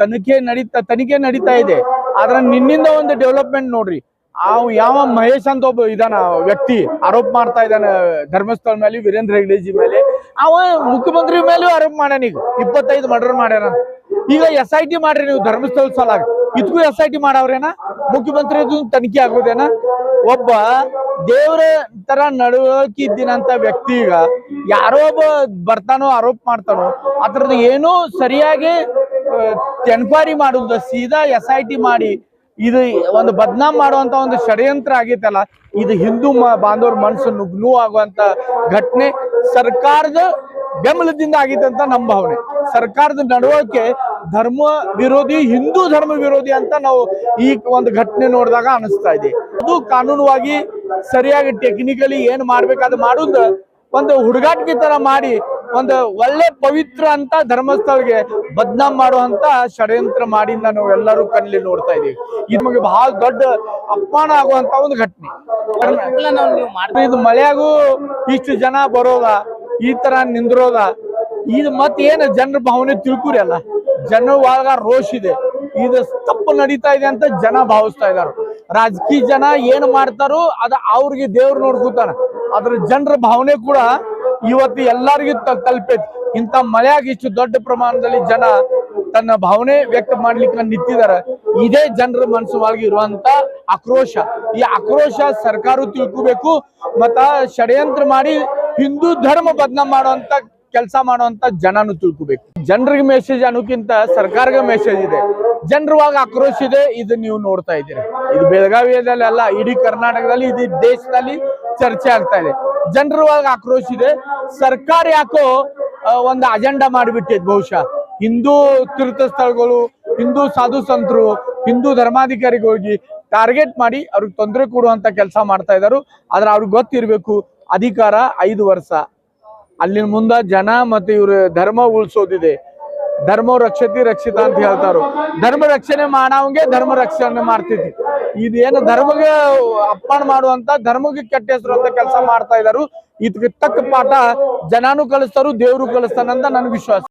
ತನಿಖೆ ನಡೀತಾ ತನಿಖೆ ನಡೀತಾ ಇದೆ. ಆದ್ರೆ ನಿನ್ನಿಂದ ಒಂದು ಡೆವಲಪ್ಮೆಂಟ್ ನೋಡ್ರಿ. ಆ ಯಾವ ಮಹೇಶ್ ಅಂತ ಒಬ್ಬ ಇದಾನ ವ್ಯಕ್ತಿ ಆರೋಪ ಮಾಡ್ತಾ ಇದ್ದಾನೆ ಧರ್ಮಸ್ಥಳ ಮೇಲೆ, ವೀರೇಂದ್ರ ಹೆಗ್ಡೆಜಿ ಮೇಲೆ. ಅವ ಮುಖ್ಯಮಂತ್ರಿ ಮೇಲೂ ಆರೋಪ ಮಾಡ್ಯಾನ ಈಗ. ಇಪ್ಪತ್ತೈದು ಮರ್ಡರ್ ಮಾಡ್ಯಾನ. ಈಗ ಎಸ್ ಐ ಟಿ ಮಾಡ್ರಿ ನೀವು ಧರ್ಮಸ್ಥಳ ಸಲಾಗ. ಇದಕ್ಕೂ ಎಸ್ ಐ ಟಿ ಮಾಡವ್ರೇನ? ಮುಖ್ಯಮಂತ್ರಿ ತನಿಖೆ ಆಗೋದೇನ? ಒಬ್ಬ ದೇವ್ರ ತರ ನಡವಳಿಕೆ ಇದ್ದಿನಂತ ವ್ಯಕ್ತಿ ಈಗ ಯಾರೋ ಒಬ್ಬ ಬರ್ತಾನೋ, ಆರೋಪ ಮಾಡ್ತಾನೋ, ಅದ್ರದ್ದು ಏನೂ ಸರಿಯಾಗಿ ಎನ್ಕ್ವೈರಿ ಮಾಡುದು ಸೀದಾ ಎಸ್ ಐ ಟಿ ಮಾಡಿ, ಇದು ಒಂದು ಬದ್ನಾಮ್ ಮಾಡುವಂತ ಒಂದು ಷಡ್ಯಂತ್ರ ಆಗೈತಲ್ಲ ಇದು ಹಿಂದೂ ಬಾಂಧವರ ಮನಸ್ಸು ನುಗ್ನೂ ಆಗುವಂತ ಘಟನೆ ಸರ್ಕಾರದ ಬೆಂಬಲದಿಂದ ಆಗೈತೆ ಅಂತ ನಮ್ಮ ಭಾವನೆ. ಸರ್ಕಾರದ ನಡವಳಿಕೆ ಧರ್ಮ ವಿರೋಧಿ, ಹಿಂದೂ ಧರ್ಮ ವಿರೋಧಿ ಅಂತ ನಾವು ಈ ಒಂದು ಘಟನೆ ನೋಡಿದಾಗ ಅನಿಸ್ತಾ ಇದೆ. ಅದು ಕಾನೂನುವಾಗಿ ಸರಿಯಾಗಿ ಟೆಕ್ನಿಕಲಿ ಏನ್ ಮಾಡ್ಬೇಕಾದ್ ಮಾಡುದು, ಒಂದು ಹುಡುಗಾಟಿಕೆ ತರ ಮಾಡಿ ಒಂದು ಒಳ್ಳೆ ಪವಿತ್ರ ಅಂತ ಧರ್ಮಸ್ಥಳಗೆ ಬದ್ನಾಮ್ ಮಾಡುವಂತ ಷಡ್ಯಂತ್ರ ಮಾಡಿ ನಾವು ಎಲ್ಲರೂ ಕಣ್ಣಲ್ಲಿ ನೋಡ್ತಾ ಇದೀವಿ ಇದು ನಮಗೆ ಬಹಳ ದೊಡ್ಡ ಅಪಮಾನ ಆಗುವಂತ ಒಂದು ಘಟನೆ. ಇದು ಮಳೆಯಾಗೂ ಇಷ್ಟು ಜನ ಬರೋದ ಈ ತರ ನಿಂದ್ರೋದ ಇದು ಮತ್ ಏನ್ ಜನರ ಭಾವನೆ ತಿಳ್ಕೂರಿ ಅಲ್ಲ. ಜನ ಒಳಗ ರೋಷ್ ಇದೆ. ಇದು ತಪ್ಪು ನಡೀತಾ ಇದೆ ಅಂತ ಜನ ಭಾವಿಸ್ತಾ ಇದಾರ. ರಾಜಕೀಯ ಜನ ಏನ್ ಮಾಡ್ತಾರೋ ಅದ ಅವ್ರಿಗೆ ದೇವ್ರು ನೋಡ್ಕೊತಾನ ಅದ್ರ ಜನರ ಭಾವನೆ ಕೂಡ ಇವತ್ತು ಎಲ್ಲರಿಗೂ ತಲುಪೈತಿ. ಇಂಥ ಮಳೆಯಾಗಿ ಇಷ್ಟು ದೊಡ್ಡ ಪ್ರಮಾಣದಲ್ಲಿ ಜನ ತನ್ನ ಭಾವನೆ ವ್ಯಕ್ತ ಮಾಡ್ಲಿಕ್ಕೆ ನಿಂತಿದ್ದಾರೆ. ಇದೇ ಜನರ ಮನಸ್ಸು ಇರುವಂತ ಆಕ್ರೋಶ. ಈ ಆಕ್ರೋಶ ಸರ್ಕಾರ ತಿಳ್ಕೋಬೇಕು, ಮತ್ತ ಷಡ್ಯಂತ್ರ ಮಾಡಿ ಹಿಂದೂ ಧರ್ಮ ಬದನ ಮಾಡುವಂತ ಕೆಲಸ ಮಾಡುವಂತ ಜನನು ತಿಳ್ಕೋಬೇಕು. ಜನರಿಗೆ ಮೆಸೇಜ್ ಅನ್ನೋಕ್ಕಿಂತ ಸರ್ಕಾರಗ ಮೆಸೇಜ್ ಇದೆ. ಜನರವಾಗ ಆಕ್ರೋಶ ಇದೆ. ಇದು ನೀವು ನೋಡ್ತಾ ಇದ್ದೀರಿ. ಇದು ಬೆಳಗಾವಿಯಲ್ಲಿ ಅಲ್ಲ ಇಡೀ ಕರ್ನಾಟಕದಲ್ಲಿ ಇದು ದೇಶದಲ್ಲಿ ಚರ್ಚೆ ಆಗ್ತಾ ಇದೆ. ಜನರವಾಗ ಆಕ್ರೋಶ ಇದೆ. ಸರ್ಕಾರ ಯಾಕೋ ಒಂದು ಅಜೆಂಡಾ ಮಾಡಿಬಿಟ್ಟಿದ್ ಬಹುಶಃ. ಹಿಂದೂ ತೀರ್ಥ ಸ್ಥಳಗಳು, ಹಿಂದೂ ಸಾಧು ಸಂತರು, ಹಿಂದೂ ಧರ್ಮಾಧಿಕಾರಿಗೋಗಿ ಟಾರ್ಗೆಟ್ ಮಾಡಿ ಅವ್ರಿಗೆ ತೊಂದರೆ ಕೊಡುವಂತ ಕೆಲಸ ಮಾಡ್ತಾ ಇದ್ದಾರೆ ಆದ್ರೆ ಅವ್ರಿಗೆ ಗೊತ್ತಿರಬೇಕು, ಅಧಿಕಾರ ಐದು ವರ್ಷ. ಅಲ್ಲಿನ ಮುಂದ ಜನ ಮತ್ತೆ ಇವ್ರ ಧರ್ಮ ಉಳಿಸೋದಿದೆ. ಧರ್ಮ ರಕ್ಷತಿ ರಕ್ಷಿತ ಅಂತ ಹೇಳ್ತಾರು ಧರ್ಮ ರಕ್ಷಣೆ ಮಾಡವಂಗೆ ಧರ್ಮ ರಕ್ಷಣೆ ಮಾಡ್ತಿದ್ವಿ ಇದೇನು ಧರ್ಮಗೆ ಅಪ್ಪಣ ಮಾಡುವಂತ ಧರ್ಮಗೆ ಕೆಟ್ಟ ಹೆಸರು ಅಂತ ಕೆಲಸ ಮಾಡ್ತಾ ಇದಾರು. ಇದಕ್ಕೆ ತಕ್ಕ ಪಾಠ ಜನಾನು ಕಲಿಸ್ತಾರು, ದೇವ್ರು ಕಲಿಸ್ತಾನಂತ ನನ್ ವಿಶ್ವಾಸ.